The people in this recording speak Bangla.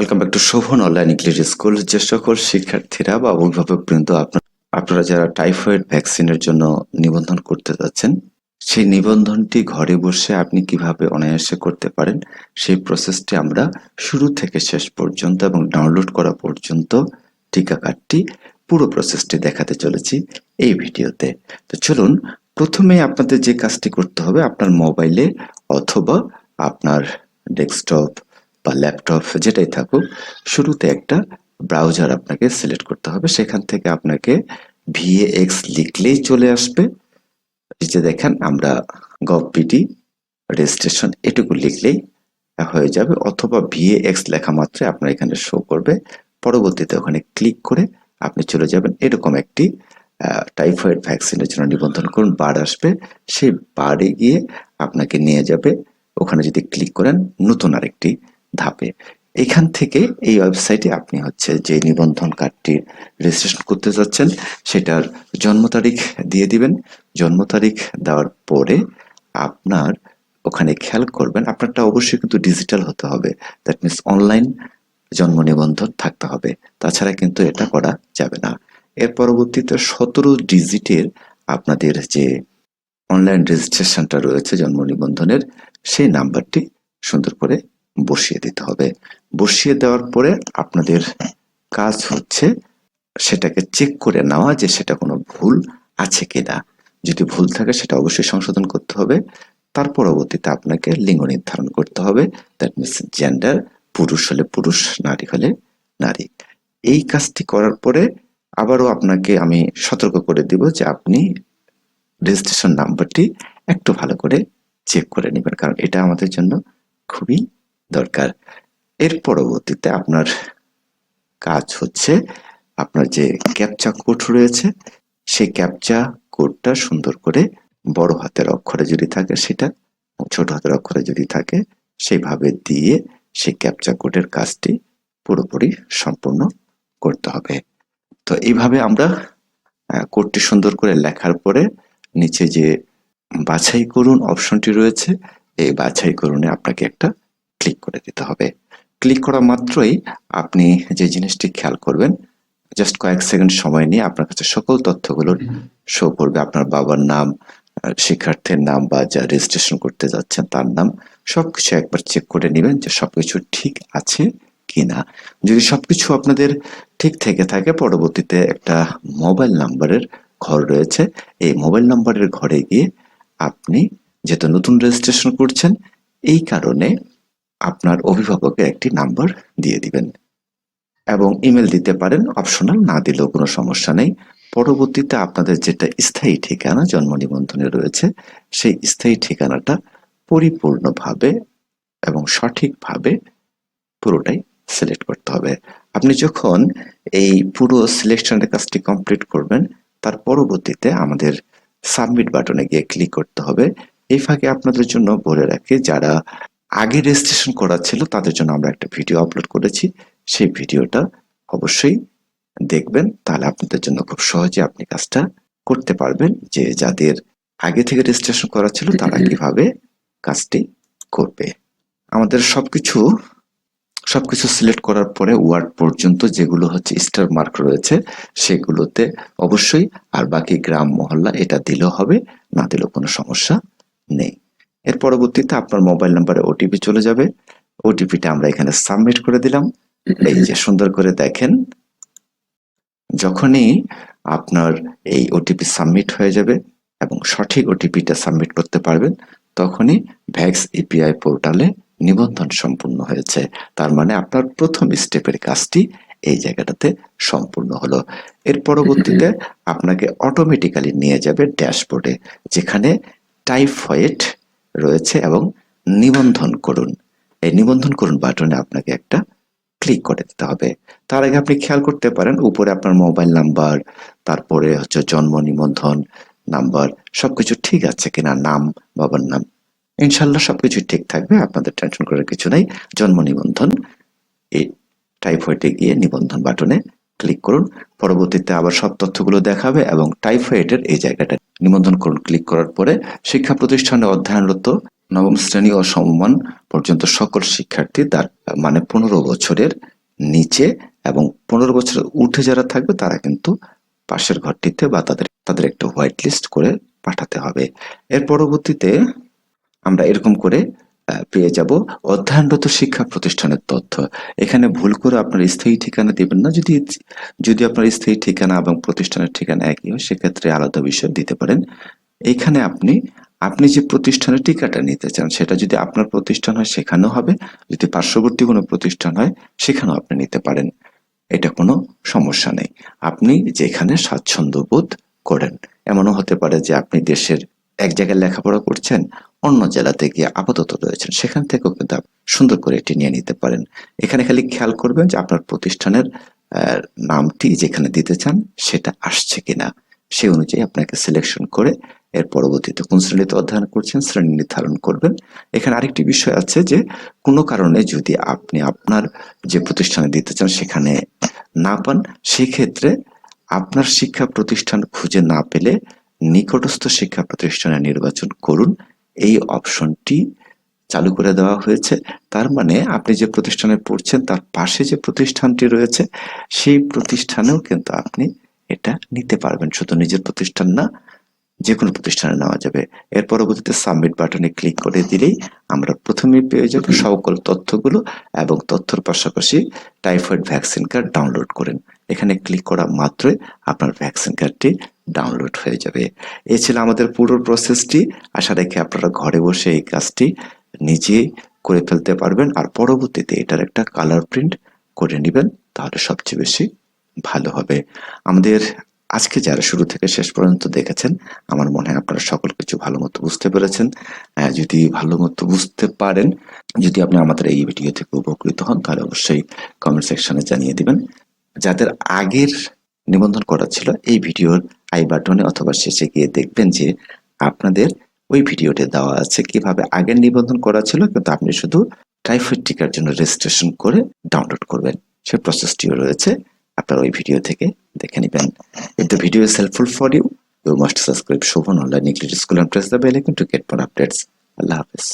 Welcome back to Shobhan online English school যে সকল শিক্ষার্থীরা বা অভিভাবক বৃন্দ আপনারা যারা টাইফয়েড ভ্যাকসিনের জন্য নিবন্ধন করতে যাচ্ছেন, সেই নিবন্ধনটি ঘরে বসে আপনি কীভাবে অনায়াসে করতে পারেন, সেই প্রসেসটি আমরা শুরু থেকে শেষ পর্যন্ত এবং ডাউনলোড করা পর্যন্ত টিকা কার্ডটি পুরো প্রসেসটি দেখাতে চলেছি এই ভিডিওতে। তো চলুন, প্রথমে আপনাদের যে কাজটি করতে হবে, আপনার মোবাইলে অথবা আপনার ডেস্কটপ বা ল্যাপটপ যেটাই থাকুক, শুরুতে একটা ব্রাউজার আপনাকে সিলেক্ট করতে হবে। সেখান থেকে আপনাকে ভিএক্স লিখলেই চলে আসবে। যে দেখেন, আমরা গভপিটি রেজিস্ট্রেশন এটুকু লিখলেই হয়ে যাবে, অথবা ভিএক্স লেখা মাত্রে আপনার এখানে শো করবে। পরবর্তীতে ওখানে ক্লিক করে আপনি চলে যাবেন। এরকম একটি টাইফয়েড ভ্যাকসিনের জন্য নিবন্ধন করুন, বার আসবে, সেই বারে গিয়ে আপনাকে নিয়ে যাবে। ওখানে যদি ক্লিক করেন, নতুন আরেকটি ধাপে। এখান থেকে এই ওয়েবসাইটে আপনি হচ্ছে যে নিবন্ধন কার্ডটির রেজিস্ট্রেশন করতে যাচ্ছেন, সেটার জন্ম তারিখ দিয়ে দিবেন। জন্ম তারিখ দেওয়ার পরে আপনার ওখানে খেয়াল করবেন, আপনারটা অবশ্যই কিন্তু ডিজিটাল হতে হবে। দ্যাট মিনস অনলাইন জন্ম নিবন্ধন থাকতে হবে। তাছাড়া কিন্তু এটা করা যাবে না। এর পরবর্তীতে সতেরো ডিজিটের আপনাদের যে অনলাইন রেজিস্ট্রেশনটা রয়েছে জন্ম নিবন্ধনের, সেই নাম্বারটি সুন্দর করে বসিয়ে দিতে হবে। বসিয়ে দেওয়ার পরে আপনাদের কাজ হচ্ছে সেটাকে চেক করে নেওয়া যে সেটা কোনো ভুল আছে কিনা। যদি ভুল থাকে সেটা অবশ্যই সংশোধন করতে হবে। তার পরবর্তীতে আপনাকে লিঙ্গ নির্ধারণ করতে হবে। দ্যাট মিনস জেন্ডার পুরুষ হলে পুরুষ, নারী হলে নারী। এই কাজটি করার পরে আবারও আপনাকে আমি সতর্ক করে দিব যে আপনি রেজিস্ট্রেশন নাম্বারটি একটু ভালো করে চেক করে নেবেন। কারণ এটা আমাদের জন্য খুবই দরকার। এর পরবর্তীতে আপনার কাজ হচ্ছে আপনার যে ক্যাপচা কোড রয়েছে, সেই ক্যাপচা কোডটা সুন্দর করে বড় হাতের অক্ষরে যদি থাকে সেটা, ছোট হাতের অক্ষরে যদি থাকে সেইভাবে দিয়ে সেই ক্যাপচা কোডের কাজটি পুরোপুরি সম্পূর্ণ করতে হবে। তো এইভাবে আমরা কোডটি সুন্দর করে লেখার পরে নিচে যে বাছাই করুন অপশনটি রয়েছে, এই বাছাই করুনে আপনাকে একটা ক্লিক করে দিতে হবে। ক্লিক করা মাত্রই আপনি যে জিনিসটি খেয়াল করবেন জাস্ট কয়েক সেকেন্ড সময় নিয়ে আপনার কাছে সকল তথ্যগুলো শো করবে। আপনার বাবার নাম শিক্ষার্থীর নাম বা যা রেজিস্ট্রেশন করতে যাচ্ছেন তার নাম সবকিছু একবার চেক করে নেবেন যে সবকিছু ঠিক আছে কিনা। যদি সবকিছু আপনাদের ঠিক থেকে থাকে পরবর্তীতে একটা মোবাইল নাম্বারের ঘর রয়েছে। এই মোবাইল নাম্বারের ঘরে গিয়ে আপনি যেহেতু নতুন রেজিস্ট্রেশন করছেন এই কারণে আপনার অভিভাবকের একটি নাম্বার দিয়ে দিবেন। এবং ইমেল দিতে পারেন, অপশনাল না দিলেও কোনো সমস্যা নেই। পরবর্তীতে আপনাদের যেটা স্থায়ী ঠিকানা জন্ম নিবন্ধনে রয়েছে, সেই স্থায়ী ঠিকানাটা পরিপূর্ণভাবে এবং সঠিকভাবে পুরোটাই সিলেক্ট করতে হবে। আপনি যখন এই পুরো সিলেকশনের কাজটি কমপ্লিট করবেন, তার পরবর্তীতে আমাদের সাবমিট বাটনে গিয়ে ক্লিক করতে হবে। এই ফাঁকে আপনাদের জন্য বলে রাখি, যারা আগে রেজিস্ট্রেশন করা ছিল তাদের জন্য আমরা একটা ভিডিও আপলোড করেছি। সেই ভিডিওটা অবশ্যই দেখবেন তাহলে আপনাদের জন্য খুব সহজে আপনি কাজটা করতে পারবেন যে যাদের আগে থেকে রেজিস্ট্রেশন করা ছিল তারা কীভাবে কাজটি করবে। আমাদের সবকিছু সবকিছু সিলেক্ট করার পরে ওয়ার্ড পর্যন্ত যেগুলো হচ্ছে স্টার মার্ক রয়েছে সেগুলোতে অবশ্যই আর বাকি গ্রাম মহল্লা এটা দিলেও হবে না দিলেও কোনো সমস্যা নেই। এর পরবর্তীতে আপনার মোবাইল নাম্বারে ওটিপি চলে যাবে। ওটিপিটা আমরা এখানে সাবমিট করে দিলাম। এই যে সুন্দর করে দেখেন, যখনই আপনার এই ওটিপি সাবমিট হয়ে যাবে এবং সঠিক ওটিপিটা সাবমিট করতে পারবেন, তখনই ভ্যাক্স ইপিআই পোর্টালে নিবন্ধন সম্পূর্ণ হয়েছে। তার মানে আপনার প্রথম স্টেপের কাজটি এই জায়গাটাতে সম্পূর্ণ হলো। এর পরবর্তীতে আপনাকে অটোমেটিক্যালি নিয়ে যাবে ড্যাশবোর্ডে, যেখানে টাইফয়েড রয়েছে এবং নিবন্ধন করুন। এই নিবন্ধন করুন বাটনে আপনাকে একটা ক্লিক করে দিতে হবে। তার আগে আপনি খেয়াল করতে পারেন, উপরে আপনার মোবাইল নাম্বার, তারপরে হচ্ছে জন্ম নিবন্ধন নাম্বার, সবকিছু ঠিক আছে কিনা, নাম, বাবার নাম। ইনশাল্লাহ সবকিছু ঠিক থাকবে, আপনাদের টেনশন করার কিছু নাই। জন্ম নিবন্ধন, এই টাইফয়েডে গিয়ে নিবন্ধন বাটনে ক্লিক করুন। পরবর্তীতে আবার সব তথ্যগুলো দেখাবে এবং টাইফয়েডের এই জায়গাটা নিবন্ধন করুন। ক্লিক করার পরে শিক্ষা প্রতিষ্ঠানে অধ্যয়নরত নবম শ্রেণি ও সমমান পর্যন্ত সকল শিক্ষার্থী তার মানে পনেরো বছরের নিচে এবং পনেরো বছরের উঠে যারা থাকবে তারা কিন্তু পাশের ঘরটিতে বা তাদের তাদের একটা হোয়াইট লিস্ট করে পাঠাতে হবে। এর পরবর্তীতে আমরা এরকম করে পেয়ে যাব। অধ্যয়নরত শিক্ষা প্রতিষ্ঠানের তথ্য। এখানে ভুল করে আপনার স্থায়ী ঠিকানা দেবেন না। যদি যদি আপনার স্থায়ী ঠিকানা এবং প্রতিষ্ঠানের ঠিকানা একই হয়, সেক্ষেত্রে আলাদা বিষয় দিতে পারেন। এখানে আপনি আপনি যে প্রতিষ্ঠানের টিকাটা নিতে চান, সেটা যদি আপনার প্রতিষ্ঠান হয়, সেখানেও হবে। যদি পার্শ্ববর্তী কোনো প্রতিষ্ঠান হয়, সেখানেও আপনি নিতে পারেন। এটা কোনো সমস্যা নেই। আপনি যেখানে স্বাচ্ছন্দ্য বোধ করেন, এমনও হতে পারে যে আপনি দেশের এক জায়গায় লেখাপড়া করছেন, অন্য জেলাতে গিয়ে আপাতত রয়েছেন। সেখান থেকেও কিন্তু সুন্দর করে এটি নিয়ে নিতে পারেন। এখানে খালি খেয়াল করবেন যে আপনার প্রতিষ্ঠানের নামটি যেখানে দিতে চান সেটা আসছে কিনা। সেই অনুযায়ী আপনাকে সিলেকশন করে এর পরবর্তীতে কোন শ্রেণীতে অধ্যয়ন করছেন শ্রেণি নির্ধারণ করবেন। এখানে আরেকটি বিষয় আছে যে, কোনো কারণে যদি আপনি আপনার যে প্রতিষ্ঠানে দিতে চান সেখানে না পান, সেক্ষেত্রে আপনার শিক্ষা প্রতিষ্ঠান খুঁজে না পেলে নিকটস্থ শিক্ষা প্রতিষ্ঠানে নির্বাচন করুন। এই অপশনটি চালু করে দেওয়া হয়েছে। তার মানে আপনি যে প্রতিষ্ঠানে পড়ছেন তার পাশে যে প্রতিষ্ঠানটি রয়েছে সেই প্রতিষ্ঠানেও কিন্তু আপনি এটা নিতে পারবেন। শুধু নিজের প্রতিষ্ঠান না যে কোনো প্রতিষ্ঠানে নেওয়া যাবে। এর পরবর্তীতে সাবমিট বাটনে ক্লিক করে দিলেই আমরা প্রথমে পেয়ে যাব সকল তথ্যগুলো এবং তথ্যর পাশাপাশি টাইফয়েড ভ্যাকসিন কার্ড ডাউনলোড করেন এখানে ক্লিক করা মাত্রই আপনার ভ্যাকসিন কার্ডটি ডাউনলোড হয়ে যাবে। এ ছিল আমাদের পুরো প্রসেসটি আশা রেখে আপনারা ঘরে বসে এই কাজটি নিজে করে ফেলতে পারবেন। আর পরবর্তীতে এটার একটা কালার প্রিন্ট করে নেবেন, তাহলে সবচেয়ে বেশি ভালো হবে। আমাদের আজকে যারা শুরু থেকে শেষ পর্যন্ত দেখেছেন, আমার মনে হয় আপনারা সকল কিছু ভালো মতো বুঝতে পেরেছেন। যদি ভালো মতো বুঝতে পারেন, যদি আপনি আমাদের এই ভিডিও থেকে উপকৃত হন, তাহলে অবশ্যই কমেন্ট সেকশনে জানিয়ে দিবেন। যাদের আগের নিবন্ধন করা ছিল এই ভিডিওর আই বাটনে অথবা শেষে গিয়ে দেখবেন যে আপনাদের ওই ভিডিওতে দেওয়া আছে কীভাবে আগের নিবন্ধন করা ছিল কিন্তু আপনি শুধু টাইফয়েড টিকার জন্য রেজিস্ট্রেশন করে ডাউনলোড করবেন সে প্রসেসটিও রয়েছে আপনারা ওই ভিডিও থেকে দেখে নেবেন If the video is helpful for you, you must subscribe Shobhan Online English School and press the bell icon to get more updates. Allah Hafiz.